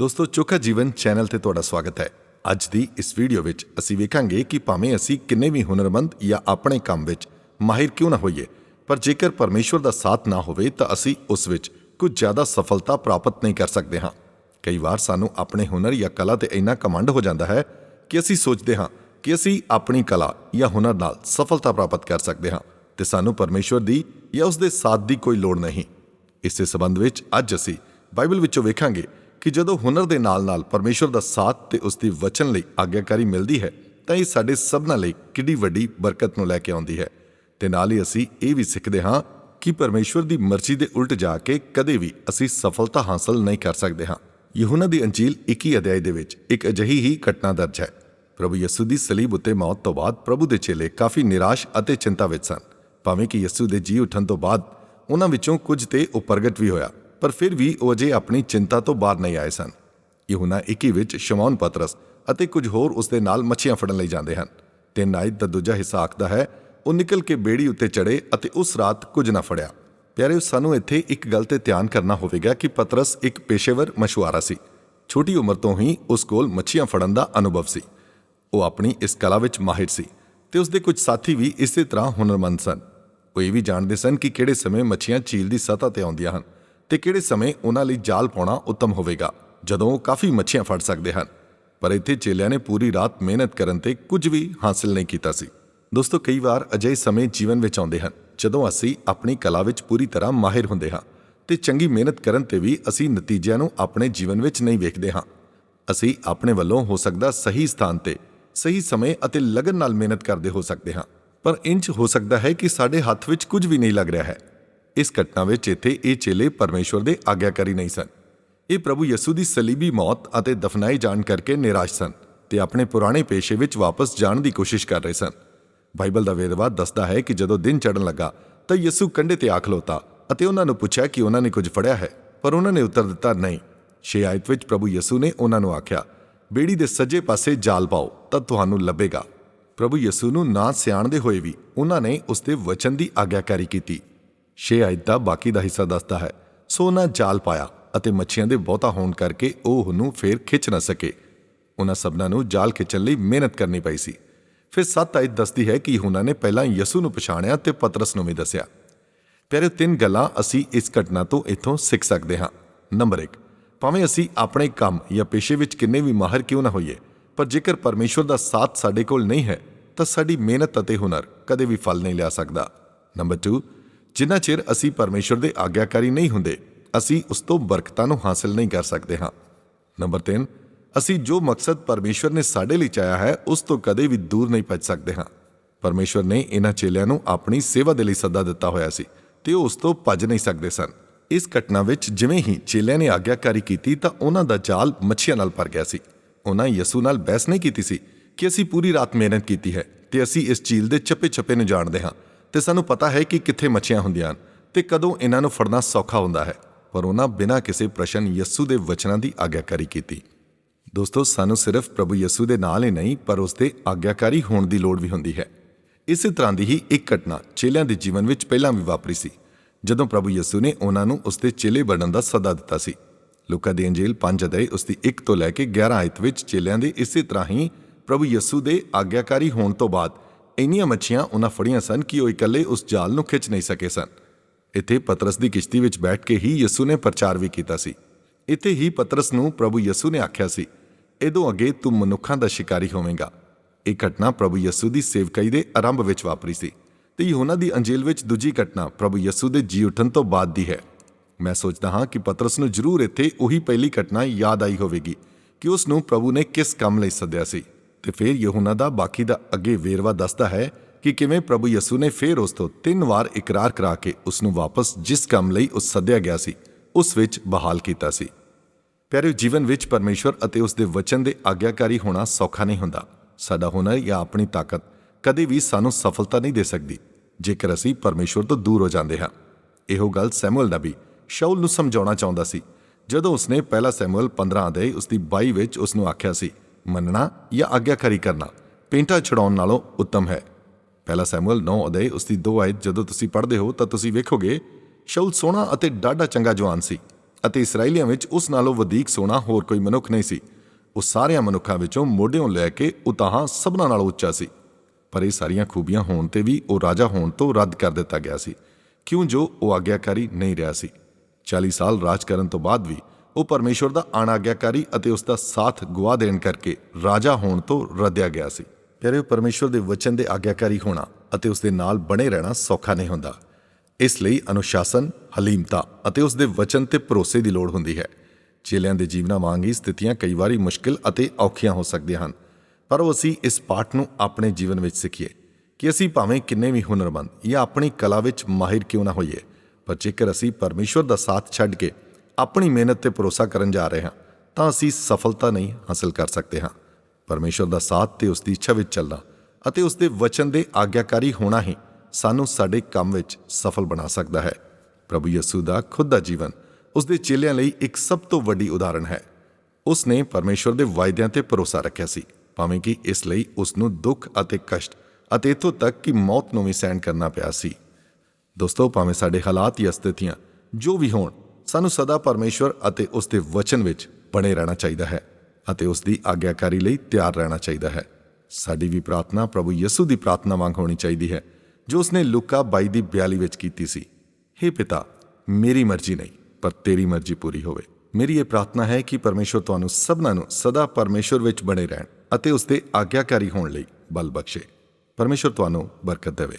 ਦੋਸਤੋ, ਚੋਖਾ ਜੀਵਨ ਚੈਨਲ ਤੇ ਤੁਹਾਡਾ ਸਵਾਗਤ ਹੈ। ਅੱਜ ਦੀ ਇਸ ਵੀਡੀਓ ਵਿੱਚ ਅਸੀਂ ਵੇਖਾਂਗੇ ਕਿ ਭਾਵੇਂ ਅਸੀਂ ਕਿੰਨੇ ਵੀ ਹੁਨਰਮੰਦ ਜਾਂ ਆਪਣੇ ਕੰਮ ਵਿੱਚ ਮਾਹਿਰ ਕਿਉਂ ਨਾ ਹੋਈਏ, ਪਰ ਜੇਕਰ ਪਰਮੇਸ਼ਵਰ ਦਾ ਸਾਥ ਨਾ ਹੋਵੇ, ਤਾਂ ਅਸੀਂ ਉਸ ਵਿੱਚ ਕੁਝ ਜ਼ਿਆਦਾ ਸਫਲਤਾ ਪ੍ਰਾਪਤ ਨਹੀਂ ਕਰ ਸਕਦੇ ਹਾਂ। ਕਈ ਵਾਰ ਸਾਨੂੰ ਆਪਣੇ ਹੁਨਰ ਜਾਂ ਕਲਾ ਤੇ ਇੰਨਾ ਕਮੰਡ ਹੋ ਜਾਂਦਾ ਹੈ ਕਿ ਅਸੀਂ ਸੋਚਦੇ ਹਾਂ ਕਿ ਅਸੀਂ ਆਪਣੀ ਕਲਾ ਜਾਂ ਹੁਨਰ ਨਾਲ ਸਫਲਤਾ ਪ੍ਰਾਪਤ ਕਰ ਸਕਦੇ ਹਾਂ ਤੇ ਸਾਨੂੰ ਪਰਮੇਸ਼ਵਰ ਦੀ ਜਾਂ ਉਸ ਦੇ ਸਾਥ ਦੀ ਕੋਈ ਲੋੜ ਨਹੀਂ। ਇਸੇ ਸਬੰਧ ਵਿੱਚ ਅੱਜ ਅਸੀਂ ਬਾਈਬਲ ਵਿੱਚੋਂ ਵੇਖਾਂਗੇ ਕਿ ਜਦੋਂ ਹੁਨਰ ਦੇ ਨਾਲ-ਨਾਲ ਪਰਮੇਸ਼ਵਰ ਦਾ ਸਾਥ ਤੇ ਉਸ ਦੀ ਵਚਨ ਲਈ ਆਗਿਆਕਾਰੀ ਮਿਲਦੀ ਹੈ, ਤਾਂ ਇਹ ਸਾਡੇ ਸਭਨਾਂ ਲਈ ਕਿੰਨੀ ਵੱਡੀ ਬਰਕਤ ਨੂੰ ਲੈ ਕੇ ਆਉਂਦੀ ਹੈ। ਤੇ ਨਾਲ ਹੀ ਅਸੀਂ ਇਹ ਵੀ ਸਿੱਖਦੇ ਹਾਂ ਕਿ ਪਰਮੇਸ਼ਵਰ ਦੀ ਮਰਜ਼ੀ ਦੇ ਉਲਟ ਜਾ ਕੇ ਕਦੇ ਵੀ ਅਸੀਂ ਸਫਲਤਾ ਹਾਸਲ ਨਹੀਂ ਕਰ ਸਕਦੇ ਹਾਂ। ਯਹੂਨਾ ਦੀ ਅੰਜੀਲ 21 ਅਧਿਆਇ ਦੇ ਵਿੱਚ ਇੱਕ ਅਜਿਹੀ ਹੀ ਘਟਨਾ ਦਰਜ ਹੈ। ਪ੍ਰਭੂ ਯਿਸੂ ਦੀ ਸਲੀਬ ਉੱਤੇ ਮੌਤ ਤੋਂ ਬਾਅਦ ਪ੍ਰਭੂ ਦੇ ਚੇਲੇ ਕਾਫੀ ਨਿਰਾਸ਼ ਅਤੇ ਚਿੰਤਾ ਵਿੱਚ ਸਨ। ਭਾਵੇਂ ਕਿ ਯਿਸੂ ਦੇ ਜੀ ਉਠਣ ਤੋਂ ਬਾਅਦ ਉਹਨਾਂ ਵਿੱਚੋਂ ਕੁਝ ਤੇ ਉਹ ਪ੍ਰਗਟ ਵੀ ਹੋਇਆ। ਪਰ ਫਿਰ ਵੀ ਉਹ ਅਜੇ ਆਪਣੀ ਚਿੰਤਾ ਤੋਂ ਬਾਹਰ ਨਹੀਂ ਆਏ ਸਨ। ਯਹੂਨਾ 21 ਵਿੱਚ ਸ਼ਮੌਨ ਪਤਰਸ ਅਤੇ ਕੁਝ ਹੋਰ ਉਸ ਦੇ ਨਾਲ ਮੱਛੀਆਂ ਫੜਨ ਲਈ ਜਾਂਦੇ ਹਨ। ਤੇ ਨਾਇਤ ਦਾ ਦੂਜਾ ਹਿੱਸਾ ਆਖਦਾ ਹੈ, ਉਹ ਨਿਕਲ ਕੇ ਬੇੜੀ ਉੱਤੇ ਚੜੇ ਅਤੇ ਉਸ ਰਾਤ ਕੁਝ ਨਾ ਫੜਿਆ। ਪਿਆਰੇ ਸਾਨੂੰ ਇੱਥੇ ਇੱਕ ਗੱਲ ਤੇ ਧਿਆਨ ਕਰਨਾ ਹੋਵੇਗਾ ਕਿ ਪਤਰਸ ਇੱਕ ਪੇਸ਼ੇਵਰ ਮਛੁਆਰਾ ਸੀ। ਛੋਟੀ ਉਮਰ ਤੋਂ ਹੀ ਉਸ ਕੋਲ ਮੱਛੀਆਂ ਫੜਨ ਦਾ ਅਨੁਭਵ ਸੀ। ਉਹ ਆਪਣੀ ਇਸ ਕਲਾ ਵਿੱਚ ਮਾਹਿਰ ਸੀ ਤੇ ਉਸ ਦੇ ਕੁਝ ਸਾਥੀ ਵੀ ਇਸੇ ਤਰ੍ਹਾਂ ਹੁਨਰਮੰਦ ਸਨ। ਉਹ ਇਹ ਵੀ ਜਾਣਦੇ ਸਨ ਕਿ ਕਿਹੜੇ ਸਮੇਂ ਮੱਛੀਆਂ ਝੀਲ ਦੀ ਸਤਹ ਤੇ ਆਉਂਦੀਆਂ ਹਨ। ਤੇ ਕਿਹੜੇ ਸਮੇਂ ਉਹਨਾਂ ਲਈ ਜਾਲ ਪਾਉਣਾ ਉੱਤਮ ਹੋਵੇਗਾ? ਜਦੋਂ ਉਹ ਕਾਫੀ ਮੱਛੀਆਂ ਫੜ ਸਕਦੇ ਹਨ। ਪਰ ਇੱਥੇ ਚੇਲਿਆਂ ਨੇ ਪੂਰੀ ਰਾਤ ਮਿਹਨਤ ਕਰਨ ਤੇ ਕੁਝ ਵੀ ਹਾਸਲ ਨਹੀਂ ਕੀਤਾ ਸੀ। ਦੋਸਤੋ, ਕਈ ਵਾਰ ਅਜਿਹੇ ਸਮੇਂ ਜੀਵਨ ਵਿੱਚ ਆਉਂਦੇ ਹਨ, ਜਦੋਂ ਅਸੀਂ ਆਪਣੀ ਕਲਾ ਵਿੱਚ ਪੂਰੀ ਤਰ੍ਹਾਂ ਮਾਹਿਰ ਹੁੰਦੇ ਹਾਂ ਤੇ ਚੰਗੀ ਮਿਹਨਤ ਕਰਨ ਤੇ ਵੀ ਅਸੀਂ ਨਤੀਜਿਆਂ ਨੂੰ ਆਪਣੇ ਜੀਵਨ ਵਿੱਚ ਨਹੀਂ ਵੇਖਦੇ ਹਾਂ। ਅਸੀਂ ਆਪਣੇ ਵੱਲੋਂ ਹੋ ਸਕਦਾ ਸਹੀ ਸਥਾਨ ਤੇ, ਸਹੀ ਸਮੇਂ ਅਤੇ ਲਗਨ ਨਾਲ ਮਿਹਨਤ ਕਰਦੇ ਹੋ ਸਕਦੇ ਹਾਂ। ਪਰ ਇੰਜ ਹੋ ਸਕਦਾ ਹੈ ਕਿ ਸਾਡੇ ਹੱਥ ਵਿੱਚ ਕੁਝ ਵੀ ਨਹੀਂ ਲੱਗ ਰਿਹਾ ਹੈ। ਇਸ ਘਟਨਾ ਵਿੱਚ ਇੱਥੇ ਇਹ ਚੇਲੇ ਪਰਮੇਸ਼ਵਰ ਦੇ ਆਗਿਆਕਾਰੀ ਨਹੀਂ ਸਨ। ਇਹ ਪ੍ਰਭੂ ਯਿਸੂ ਦੀ ਸਲੀਬੀ ਮੌਤ ਅਤੇ ਦਫਨਾਈ ਜਾਣ ਕਰਕੇ ਨਿਰਾਸ਼ ਸਨ ਤੇ ਆਪਣੇ ਪੁਰਾਣੇ ਪੇਸ਼ੇ ਵਿੱਚ ਵਾਪਸ ਜਾਣ ਦੀ ਕੋਸ਼ਿਸ਼ ਕਰ ਰਹੇ ਸਨ। ਬਾਈਬਲ ਦਾ ਵੇਦਵਾ ਦੱਸਦਾ ਹੈ ਕਿ ਜਦੋਂ ਦਿਨ ਚੜਨ ਲੱਗਾ ਤਾਂ ਯਿਸੂ ਕੰਢੇ ਤੇ ਆ ਖਲੋਤਾ ਅਤੇ ਉਹਨਾਂ ਨੂੰ ਪੁੱਛਿਆ ਕਿ ਉਹਨਾਂ ਨੇ ਕੁਝ ਫੜਿਆ ਹੈ, ਪਰ ਉਹਨਾਂ ਨੇ ਉੱਤਰ ਦਿੱਤਾ, ਨਹੀਂ। ਛੇ ਆਇਤ ਵਿੱਚ ਪ੍ਰਭੂ ਯਿਸੂ ਨੇ ਉਹਨਾਂ ਨੂੰ ਆਖਿਆ, ਬੇੜੀ ਦੇ ਸੱਜੇ ਪਾਸੇ ਜਾਲ ਪਾਓ ਤਾਂ ਤੁਹਾਨੂੰ ਲੱਭੇਗਾ। ਪ੍ਰਭੂ ਯਿਸੂ ਨੂੰ ਨਾ ਸਿਆਣਦੇ ਹੋਏ ਵੀ ਉਹਨਾਂ ਨੇ ਉਸ ਦੇ ਵਚਨ ਦੀ ਆਗਿਆਕਾਰੀ ਕੀਤੀ। ਛੇ ਆਇਤ ਦਾ ਬਾਕੀ ਦਾ ਹਿੱਸਾ ਦੱਸਦਾ ਹੈ। ਸੋ ਉਹਨਾਂ ਜਾਲ ਪਾਇਆ ਅਤੇ ਮੱਛੀਆਂ ਦੇ ਬਹੁਤਾ ਹੋਣ ਕਰਕੇ ਉਹ ਉਹਨੂੰ ਫੇਰ ਖਿੱਚ ਨਾ ਸਕੇ। ਉਹਨਾਂ ਸਭਨਾਂ ਨੂੰ ਜਾਲ ਖਿੱਚਣ ਲਈ ਮਿਹਨਤ ਕਰਨੀ ਪਈ ਸੀ। ਫਿਰ ਸੱਤ ਆਇਤ ਦੱਸਦੀ ਹੈ ਕਿ ਉਹਨਾਂ ਨੇ ਪਹਿਲਾਂ ਯਸੂ ਨੂੰ ਪਛਾਣਿਆ ਤੇ ਪਤਰਸ ਨੂੰ ਵੀ ਦੱਸਿਆ। ਪਿਆਰੇ ਤਿੰਨ ਗੱਲਾਂ ਅਸੀਂ ਇਸ ਘਟਨਾ ਤੋਂ ਇੱਥੋਂ ਸਿੱਖ ਸਕਦੇ ਹਾਂ। ਨੰਬਰ 1 ਭਾਵੇਂ ਅਸੀਂ ਆਪਣੇ ਕੰਮ ਜਾਂ ਪੇਸ਼ੇ ਵਿੱਚ ਕਿੰਨੇ ਵੀ ਮਾਹਰ ਕਿਉਂ ਨਾ ਹੋਈਏ, ਪਰ ਜੇਕਰ ਪਰਮੇਸ਼ਵਰ ਦਾ ਸਾਥ ਸਾਡੇ ਕੋਲ ਨਹੀਂ ਹੈ, ਤਾਂ ਸਾਡੀ ਮਿਹਨਤ ਅਤੇ ਹੁਨਰ ਕਦੇ ਵੀ ਫਲ ਨਹੀਂ ਲਿਆ ਸਕਦਾ। ਨੰਬਰ 2 ਜਿੰਨਾ ਚਿਰ ਅਸੀਂ ਪਰਮੇਸ਼ਵਰ ਦੇ ਆਗਿਆਕਾਰੀ ਨਹੀਂ ਹੁੰਦੇ, ਅਸੀਂ ਉਸ ਤੋਂ ਬਰਕਤਾਂ ਨੂੰ ਹਾਸਲ ਨਹੀਂ ਕਰ ਸਕਦੇ ਹਾਂ। ਨੰਬਰ 3 ਅਸੀਂ ਜੋ ਮਕਸਦ ਪਰਮੇਸ਼ਵਰ ਨੇ ਸਾਡੇ ਲਈ ਚਾਹਿਆ ਹੈ, ਉਸ ਤੋਂ ਕਦੇ ਵੀ ਦੂਰ ਨਹੀਂ ਭੱਜ ਸਕਦੇ ਹਾਂ। ਪਰਮੇਸ਼ਵਰ ਨੇ ਇਹਨਾਂ ਚੇਲਿਆਂ ਨੂੰ ਆਪਣੀ ਸੇਵਾ ਦੇ ਲਈ ਸੱਦਾ ਦਿੱਤਾ ਹੋਇਆ ਸੀ ਤੇ ਉਹ ਉਸ ਤੋਂ ਭੱਜ ਨਹੀਂ ਸਕਦੇ ਸਨ। ਇਸ ਘਟਨਾ ਵਿੱਚ ਜਿਵੇਂ ਹੀ ਚੇਲਿਆਂ ਨੇ ਆਗਿਆਕਾਰੀ ਕੀਤੀ ਤਾਂ ਉਹਨਾਂ ਦਾ ਜਾਲ ਮੱਛੀਆਂ ਨਾਲ ਭਰ ਗਿਆ ਸੀ। ਉਹਨਾਂ ਯਿਸੂ ਨਾਲ ਬਹਿਸ ਨਹੀਂ ਕੀਤੀ ਸੀ ਕਿ ਅਸੀਂ ਪੂਰੀ ਰਾਤ ਮਿਹਨਤ ਕੀਤੀ ਹੈ ਤੇ ਅਸੀਂ ਇਸ ਝੀਲ ਦੇ ਚੱਪੇ-ਚੱਪੇ ਨੂੰ ਜਾਣਦੇ ਹਾਂ। ਤੇ ਸਾਨੂੰ ਪਤਾ ਹੈ ਕਿ ਕਿੱਥੇ ਮੱਛੀਆਂ ਹੁੰਦੀਆਂ ਹਨ ਤੇ ਕਦੋਂ ਇਹਨਾਂ ਨੂੰ ਫੜਨਾ ਸੌਖਾ ਹੁੰਦਾ ਹੈ। ਪਰ ਉਹਨਾਂ ਬਿਨਾਂ ਕਿਸੇ ਪ੍ਰਸ਼ਨ ਯਿਸੂ ਦੇ ਵਚਨਾਂ ਦੀ ਆਗਿਆਕਾਰੀ ਕੀਤੀ। ਦੋਸਤੋ, ਸਾਨੂੰ ਸਿਰਫ ਪ੍ਰਭੂ ਯਿਸੂ ਦੇ ਨਾਲ ਹੀ ਨਹੀਂ, ਪਰ ਉਸ ਦੇ ਆਗਿਆਕਾਰੀ ਹੋਣ ਦੀ ਲੋੜ ਵੀ ਹੁੰਦੀ ਹੈ। ਇਸੇ ਤਰ੍ਹਾਂ ਦੀ ਹੀ ਇੱਕ ਘਟਨਾ ਚੇਲਿਆਂ ਦੇ ਜੀਵਨ ਵਿੱਚ ਪਹਿਲਾਂ ਵੀ ਵਾਪਰੀ ਸੀ, ਜਦੋਂ ਪ੍ਰਭੂ ਯਿਸੂ ਨੇ ਉਹਨਾਂ ਨੂੰ ਉਸ ਦੇ ਚੇਲੇ ਬਣਨ ਦਾ ਸੱਦਾ ਦਿੱਤਾ ਸੀ। ਲੂਕਾ ਦੀ ਅੰਜੀਲ 5 ਅਧਿਆਇ ਉਸ ਦੀ 1 ਤੋਂ ਲੈ ਕੇ 11 ਆਇਤ ਵਿੱਚ ਚੇਲਿਆਂ ਦੇ ਇਸੇ ਤਰ੍ਹਾਂ ਹੀ ਪ੍ਰਭੂ ਯਿਸੂ ਦੇ ਆਗਿਆਕਾਰੀ ਹੋਣ ਤੋਂ ਬਾਅਦ ਇੰਨੀਆਂ ਮੱਛੀਆਂ ਉਹਨਾਂ ਫੜੀਆਂ ਸਨ ਕਿ ਉਹ ਇਕੱਲੇ ਉਸ ਜਾਲ ਨੂੰ ਖਿੱਚ ਨਹੀਂ ਸਕੇ ਸਨ। ਇੱਥੇ ਪਤਰਸ ਦੀ ਕਿਸ਼ਤੀ ਵਿੱਚ ਬੈਠ ਕੇ ਹੀ ਯਿਸੂ ਨੇ ਪ੍ਰਚਾਰ ਵੀ ਕੀਤਾ ਸੀ। ਇੱਥੇ ਹੀ ਪਤਰਸ ਨੂੰ ਪ੍ਰਭੂ ਯਿਸੂ ਨੇ ਆਖਿਆ ਸੀ ਇਦੋਂ ਅੱਗੇ ਤੂੰ ਮਨੁੱਖਾਂ ਦਾ ਸ਼ਿਕਾਰੀ ਹੋਵੇਂਗਾ। ਇਹ ਘਟਨਾ ਪ੍ਰਭੂ ਯਿਸੂ ਦੀ ਸੇਵਕਾਈ ਦੇ ਆਰੰਭ ਵਿੱਚ ਵਾਪਰੀ ਸੀ ਤੇ ਯਹੋਨਾ ਦੀ ਅੰਜੀਲ ਵਿੱਚ ਦੂਜੀ ਘਟਨਾ ਪ੍ਰਭੂ ਯਿਸੂ ਦੇ ਜੀ ਉਠਣ ਤੋਂ ਬਾਅਦ ਦੀ ਹੈ। ਮੈਂ ਸੋਚਦਾ ਹਾਂ ਕਿ ਪਤਰਸ ਨੂੰ ਜ਼ਰੂਰ ਇੱਥੇ ਉਹੀ ਪਹਿਲੀ ਘਟਨਾ ਯਾਦ ਆਈ ਹੋਵੇਗੀ ਕਿ ਉਸ ਨੂੰ ਪ੍ਰਭੂ ਨੇ ਕਿਸ ਕੰਮ ਲਈ ਸੱਦਿਆ ਸੀ। ਤੇ ਫਿਰ ਯਹੋਨਾ ਦਾ ਬਾਕੀ ਦਾ ਅੱਗੇ ਵੇਰਵਾ ਦੱਸਦਾ ਹੈ ਕਿ ਕਿਵੇਂ ਪ੍ਰਭੂ ਯਿਸੂ ਨੇ ਫਿਰ ਉਸ ਤੋਂ ਤਿੰਨ ਵਾਰ ਇਕਰਾਰ ਕਰਾ ਕੇ ਉਸ ਨੂੰ ਵਾਪਸ ਜਿਸ ਕੰਮ ਲਈ ਉਸ ਸੱਦਿਆ ਗਿਆ ਸੀ, ਉਸ ਵਿੱਚ ਬਹਾਲ ਕੀਤਾ ਸੀ। ਪਿਆਰੇ ਜੀਵਨ ਵਿੱਚ ਪਰਮੇਸ਼ਵਰ ਅਤੇ ਉਸ ਦੇ ਵਚਨ ਦੇ ਆਗਿਆਕਾਰੀ ਹੋਣਾ ਸੌਖਾ ਨਹੀਂ ਹੁੰਦਾ। ਸਾਡਾ ਹੁਨਰ ਜਾਂ ਆਪਣੀ ਤਾਕਤ ਕਦੇ ਵੀ ਸਾਨੂੰ ਸਫਲਤਾ ਨਹੀਂ ਦੇ ਸਕਦੀ, ਜੇਕਰ ਅਸੀਂ ਪਰਮੇਸ਼ਵਰ ਤੋਂ ਦੂਰ ਹੋ ਜਾਂਦੇ ਹਾਂ। ਇਹੋ ਗੱਲ ਸੈਮੂਅਲ ਨਬੀ ਸ਼ਾਉਲ ਨੂੰ ਸਮਝਾਉਣਾ ਚਾਹੁੰਦਾ ਸੀ। ਜਦੋਂ ਉਸਨੇ ਪਹਿਲਾ ਸੈਮੂਅਲ 15 ਦੇ ਉਸ ਦੀ 22 ਵਿੱਚ ਉਸ ਨੂੰ ਆਖਿਆ ਸੀ ਮੰਨਣਾ ਜਾਂ ਆਗਿਆਕਾਰੀ ਕਰਨਾ, ਪੇਂਟਾ ਛਡਾਉਣ ਨਾਲੋਂ ਉੱਤਮ ਹੈ। ਪਹਿਲਾ ਸੈਮੂਅਲ 9 ਅਧਿਆਇ ਉਸ ਦੀ 2 ਆਇਤ ਜਦੋਂ ਤੁਸੀਂ ਪੜ੍ਹਦੇ ਹੋ ਤਾਂ ਤੁਸੀਂ ਵੇਖੋਗੇ, ਸ਼ਾਊਲ ਸੋਹਣਾ ਅਤੇ ਡਾਢਾ ਚੰਗਾ ਜਵਾਨ ਸੀ ਅਤੇ ਇਸرائیਲੀਆਂ ਵਿੱਚ ਉਸ ਨਾਲੋਂ ਵਧੇਕ ਸੋਹਣਾ ਹੋਰ ਕੋਈ ਮਨੁੱਖ ਨਹੀਂ ਸੀ। ਉਹ ਸਾਰਿਆਂ ਮਨੁੱਖਾਂ ਵਿੱਚੋਂ ਮੋਢਿਓਂ ਲੈ ਕੇ ਉਤਾਹਾਂ ਸਭਨਾਂ ਨਾਲੋਂ ਉੱਚਾ ਸੀ। ਪਰ ਇਹ ਸਾਰੀਆਂ ਖੂਬੀਆਂ ਹੋਣ ਤੇ ਵੀ ਉਹ ਰਾਜਾ ਹੋਣ ਤੋਂ ਰੱਦ ਕਰ ਦਿੱਤਾ ਗਿਆ ਸੀ। ਕਿਉਂ ਜੋ ਉਹ ਆਗਿਆਕਾਰੀ ਨਹੀਂ ਰਿਹਾ ਸੀ। 40 ਸਾਲ ਰਾਜ ਕਰਨ ਤੋਂ ਬਾਅਦ ਵੀ ਉਹ ਪਰਮੇਸ਼ਵਰ ਦਾ ਅਣਆਗਿਆਕਾਰੀ ਅਤੇ ਉਸ ਦਾ ਸਾਥ ਗਵਾ ਦੇਣ ਕਰਕੇ ਰਾਜਾ ਹੋਣ ਤੋਂ ਰੱਦਿਆ ਗਿਆ ਸੀ। ਪਿਆਰਿਓ ਪਰਮੇਸ਼ਵਰ ਦੇ ਵਚਨ ਦੇ ਆਗਿਆਕਾਰੀ ਹੋਣਾ ਅਤੇ ਉਸ ਦੇ ਨਾਲ ਬਣੇ ਰਹਿਣਾ ਸੌਖਾ ਨਹੀਂ ਹੁੰਦਾ। ਇਸ ਲਈ ਅਨੁਸ਼ਾਸਨ, ਹਲੀਮਤਾ ਅਤੇ ਉਸ ਦੇ ਵਚਨ ਤੇ ਭਰੋਸੇ ਦੀ ਲੋੜ ਹੁੰਦੀ ਹੈ। ਚੇਲਿਆਂ ਦੇ ਜੀਵਨਾਂ ਵਾਂਗ ਹੀ ਸਥਿਤੀਆਂ ਕਈ ਵਾਰੀ ਮੁਸ਼ਕਿਲ ਅਤੇ ਔਖੀਆਂ ਹੋ ਸਕਦੀਆਂ ਹਨ। ਪਰ ਉਹ ਅਸੀਂ ਇਸ ਪਾਠ ਨੂੰ ਆਪਣੇ ਜੀਵਨ ਵਿੱਚ ਸਿੱਖੀਏ ਕਿ ਅਸੀਂ ਭਾਵੇਂ ਕਿੰਨੇ ਵੀ ਹੁਨਰਮੰਦ ਜਾਂ ਆਪਣੀ ਕਲਾ ਵਿੱਚ ਮਾਹਿਰ ਕਿਉਂ ਨਾ ਹੋਈਏ, ਪਰ ਜੇਕਰ ਅਸੀਂ ਪਰਮੇਸ਼ਵਰ ਦਾ ਸਾਥ ਛੱਡ ਕੇ ਆਪਣੀ ਮਿਹਨਤ ਤੇ ਭਰੋਸਾ ਕਰਨ ਜਾ ਰਹੇ ਹਾਂ, ਤਾਂ ਅਸੀਂ ਸਫਲਤਾ ਨਹੀਂ ਹਾਸਲ ਕਰ ਸਕਦੇ ਹਾਂ। ਪਰਮੇਸ਼ਵਰ ਦਾ ਸਾਥ ਤੇ ਉਸ ਦੀ ਇੱਛਾ ਵਿੱਚ ਚੱਲਣਾ ਅਤੇ ਉਸ ਦੇ ਵਚਨ ਦੇ ਆਗਿਆਕਾਰੀ ਹੋਣਾ ਹੀ ਸਾਨੂੰ ਸਾਡੇ ਕੰਮ ਵਿੱਚ ਸਫਲ ਬਣਾ ਸਕਦਾ ਹੈ। ਪ੍ਰਭੂ ਯਿਸੂ ਦਾ ਖੁਦ ਦਾ ਜੀਵਨ ਉਸ ਦੇ ਚੇਲਿਆਂ ਲਈ ਇੱਕ ਸਭ ਤੋਂ ਵੱਡੀ ਉਦਾਹਰਣ ਹੈ। ਉਸ ਨੇ ਪਰਮੇਸ਼ਵਰ ਦੇ ਵਾਅਦਿਆਂ ਤੇ ਭਰੋਸਾ ਰੱਖਿਆ ਸੀ, ਭਾਵੇਂ ਕਿ ਇਸ ਲਈ ਉਸ ਨੂੰ ਦੁੱਖ ਅਤੇ ਕਸ਼ਟ ਅਤੇ ਇਥੋਂ ਤੱਕ ਕਿ ਮੌਤ ਨੂੰ ਵੀ ਸਹਿਣ ਕਰਨਾ ਪਿਆ ਸੀ। ਦੋਸਤੋ, ਭਾਵੇਂ ਸਾਡੇ ਹਾਲਾਤ ਜਾਂ ਸਥਿਤੀਆਂ ਜੋ ਵੀ ਹੋਣ ਸਾਨੂੰ ਸਦਾ ਪਰਮੇਸ਼ਵਰ ਅਤੇ ਉਸ ਦੇ ਵਚਨ ਵਿੱਚ ਬਣੇ ਰਹਿਣਾ ਚਾਹੀਦਾ ਹੈ ਅਤੇ ਉਸ ਦੀ ਆਗਿਆਕਾਰੀ ਲਈ ਤਿਆਰ ਰਹਿਣਾ ਚਾਹੀਦਾ ਹੈ। ਸਾਡੀ ਵੀ ਪ੍ਰਾਰਥਨਾ ਪ੍ਰਭੂ ਯਿਸੂ ਦੀ ਪ੍ਰਾਰਥਨਾ ਵਾਂਗ ਹੋਣੀ ਚਾਹੀਦੀ ਹੈ, ਜੋ ਉਸਨੇ ਲੁਕਾ 22 ਦੀ 42 ਵਿੱਚ ਕੀਤੀ ਸੀ। हे ਪਿਤਾ, ਮੇਰੀ ਮਰਜ਼ੀ ਨਹੀਂ, ਪਰ ਤੇਰੀ ਮਰਜ਼ੀ ਪੂਰੀ ਹੋਵੇ। ਮੇਰੀ ਇਹ ਪ੍ਰਾਰਥਨਾ ਹੈ ਕਿ ਪਰਮੇਸ਼ਵਰ ਤੁਹਾਨੂੰ ਸਭਨਾਂ ਨੂੰ ਸਦਾ ਪਰਮੇਸ਼ਵਰ ਵਿੱਚ ਬਣੇ ਰਹਿਣ ਅਤੇ ਉਸ ਦੇ ਆਗਿਆਕਾਰੀ ਹੋਣ ਲਈ ਬਲ ਬਖਸ਼ੇ। ਪਰਮੇਸ਼ਵਰ ਤੁਹਾਨੂੰ ਬਰਕਤ ਦੇਵੇ।